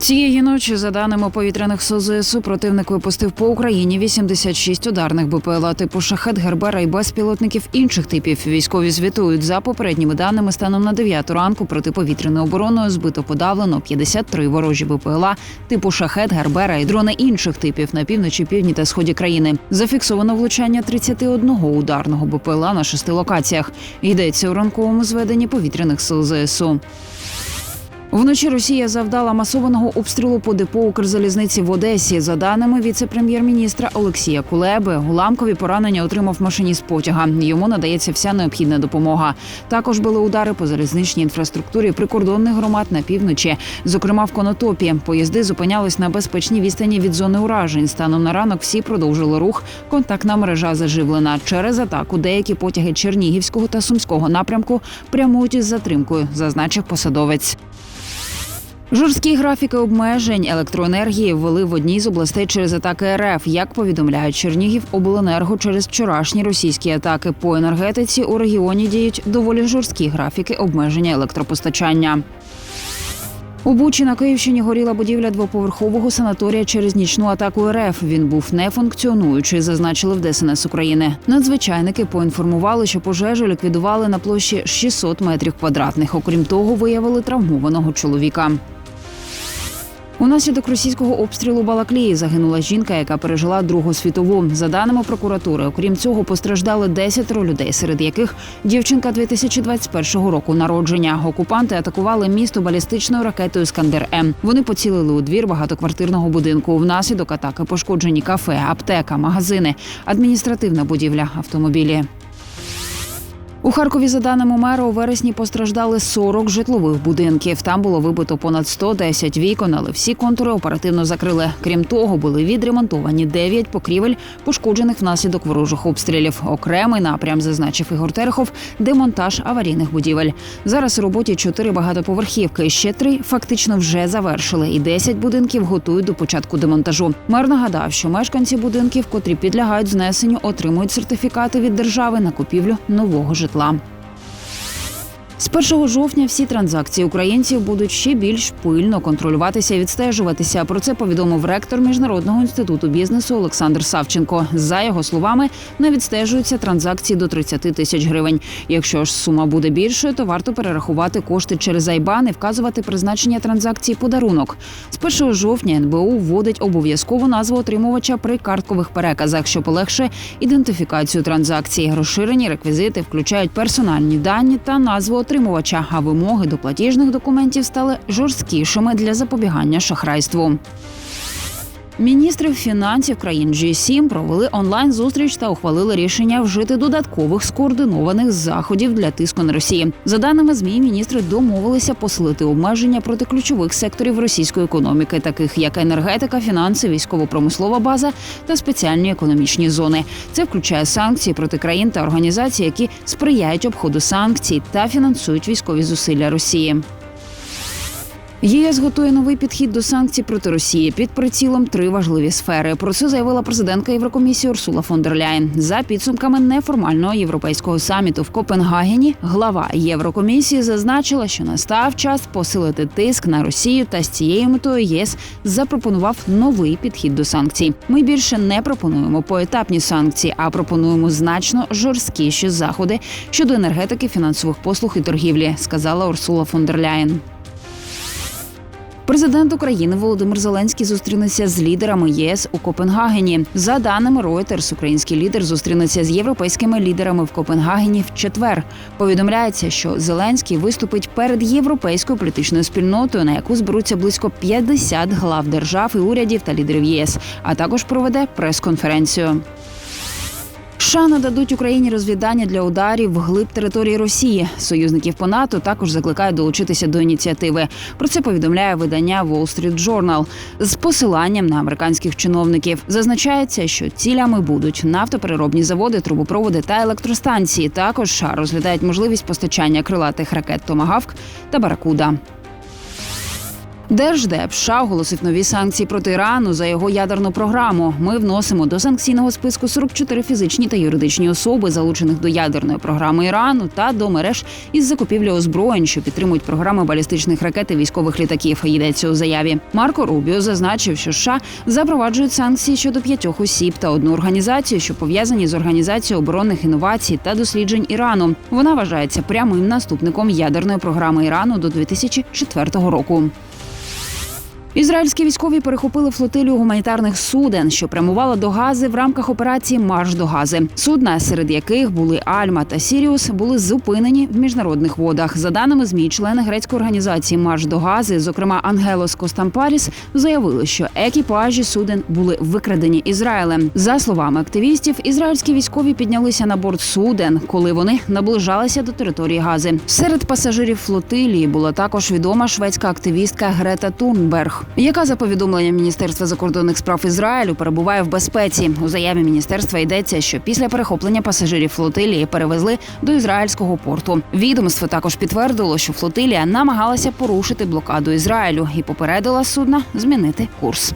Цієї ночі, за даними повітряних сил ЗСУ, противник випустив по Україні 86 ударних БПЛА типу шахет, гербера і безпілотників інших типів. Військові звітують за попередніми даними станом на 9 ранку протиповітряною обороною збито подавлено 53 ворожі БПЛА типу шахет, гербера і дрони інших типів на півночі, півдні та сході країни. Зафіксовано влучання 31 ударного БПЛА на шести локаціях. Йдеться у ранковому зведенні повітряних сил ЗСУ. Вночі Росія завдала масованого обстрілу по депо Укрзалізниці в Одесі. За даними віце-прем'єр-міністра Олексія Кулеби, уламкові поранення отримав машиніст потяга. Йому надається вся необхідна допомога. Також були удари по залізничній інфраструктурі прикордонних громад на півночі, зокрема в Конотопі. Поїзди зупинялись на безпечній відстані від зони уражень. Станом на ранок всі продовжили рух. Контактна мережа заживлена. Через атаку деякі потяги Чернігівського та Сумського напрямку прямують із затримкою, зазначив посадовець. Жорсткі графіки обмежень електроенергії ввели в одній з областей через атаки РФ. Як повідомляють Чернігів, обленерго через вчорашні російські атаки по енергетиці у регіоні діють доволі жорсткі графіки обмеження електропостачання. У Бучі на Київщині горіла будівля двоповерхового санаторія через нічну атаку РФ. Він був нефункціонуючий, зазначили в ДСНС України. Надзвичайники поінформували, що пожежу ліквідували на площі 600 метрів квадратних. Окрім того, виявили травмованого чоловіка. Унаслідок російського обстрілу Балаклії загинула жінка, яка пережила Другу світову. За даними прокуратури, окрім цього, постраждали 10 людей, серед яких дівчинка 2021 року народження. Окупанти атакували місто балістичною ракетою Скандер М. Вони поцілили у двір багатоквартирного будинку. Внаслідок атаки пошкоджені кафе, аптека, магазини, адміністративна будівля, автомобілі. У Харкові, за даними мера, у вересні постраждали 40 житлових будинків. Там було вибито понад 110 вікон, але всі контури оперативно закрили. Крім того, були відремонтовані 9 покрівель, пошкоджених внаслідок ворожих обстрілів. Окремий напрям зазначив Ігор Терехов – демонтаж аварійних будівель. Зараз у роботі 4 багатоповерхівки. Ще три фактично вже завершили, і 10 будинків готують до початку демонтажу. Мер нагадав, що мешканці будинків, котрі підлягають знесенню, отримують сертифікати від держави на купівлю нового житла. reklam. З 1 жовтня всі транзакції українців будуть ще більш пильно контролюватися і відстежуватися. Про це повідомив ректор міжнародного інституту бізнесу Олександр Савченко. За його словами, не відстежуються транзакції до 30 тисяч гривень. Якщо ж сума буде більшою, то варто перерахувати кошти через Айбан і вказувати призначення транзакції подарунок. З 1 жовтня НБУ вводить обов'язкову назву отримувача при карткових переказах, що полегшує ідентифікацію транзакцій. Розширені реквізити включають персональні дані та назву отримувача, а вимоги до платіжних документів стали жорсткішими для запобігання шахрайству. Міністри фінансів країн G7 провели онлайн зустріч та ухвалили рішення вжити додаткових скоординованих заходів для тиску на Росії. За даними змі, міністри домовилися посилити обмеження проти ключових секторів російської економіки, таких як енергетика, фінанси, військово-промислова база та спеціальні економічні зони. Це включає санкції проти країн та організацій, які сприяють обходу санкцій та фінансують військові зусилля Росії. ЄС готує новий підхід до санкцій проти Росії під прицілом три важливі сфери. Про це заявила президентка Єврокомісії Урсула фон дер Ляєн. За підсумками неформального європейського саміту в Копенгагені. Глава Єврокомісії зазначила, що настав час посилити тиск на Росію, та з цією метою ЄС запропонував новий підхід до санкцій. Ми більше не пропонуємо поетапні санкції, а пропонуємо значно жорсткіші заходи щодо енергетики, фінансових послуг і торгівлі, сказала Урсула фон дер Ляєн. Президент України Володимир Зеленський зустрінеться з лідерами ЄС у Копенгагені. За даними Reuters, український лідер зустрінеться з європейськими лідерами в Копенгагені в четвер. Повідомляється, що Зеленський виступить перед європейською політичною спільнотою, на яку зберуться близько 50 глав держав і урядів та лідерів ЄС, а також проведе прес-конференцію. США нададуть Україні розвідання для ударів вглиб території Росії. Союзників по НАТО також закликають долучитися до ініціативи. Про це повідомляє видання Wall Street Journal з посиланням на американських чиновників. Зазначається, що цілями будуть нафтопереробні заводи, трубопроводи та електростанції. Також розглядають можливість постачання крилатих ракет Томагавк та Баракуда. Держдеп США оголосив нові санкції проти Ірану за його ядерну програму. Ми вносимо до санкційного списку 44 фізичні та юридичні особи, залучених до ядерної програми Ірану та до мереж із закупівлі озброєнь, що підтримують програми балістичних ракет і військових літаків. Йдеться у заяві. Марко Рубіо зазначив, що США запроваджують санкції щодо п'ятьох осіб та одну організацію, що пов'язані з організацією оборонних інновацій та досліджень Ірану. Вона вважається прямим наступником ядерної програми Ірану до 2004 року. Ізраїльські військові перехопили флотилію гуманітарних суден, що прямувала до Гази в рамках операції Марш до Гази. Судна, серед яких були Альма та Сіріус, були зупинені в міжнародних водах. За даними змі, члени грецької організації Марш до Гази, зокрема Ангелос Костампаріс, заявили, що екіпажі суден були викрадені Ізраїлем. За словами активістів, ізраїльські військові піднялися на борт суден, коли вони наближалися до території Гази. Серед пасажирів флотилії була також відома шведська активістка Грета Тунберг, яка за повідомленням Міністерства закордонних справ Ізраїлю перебуває в безпеці. У заяві міністерства йдеться, що після перехоплення пасажирів флотилії перевезли до ізраїльського порту. Відомство також підтвердило, що флотилія намагалася порушити блокаду Ізраїлю і попередила судна змінити курс.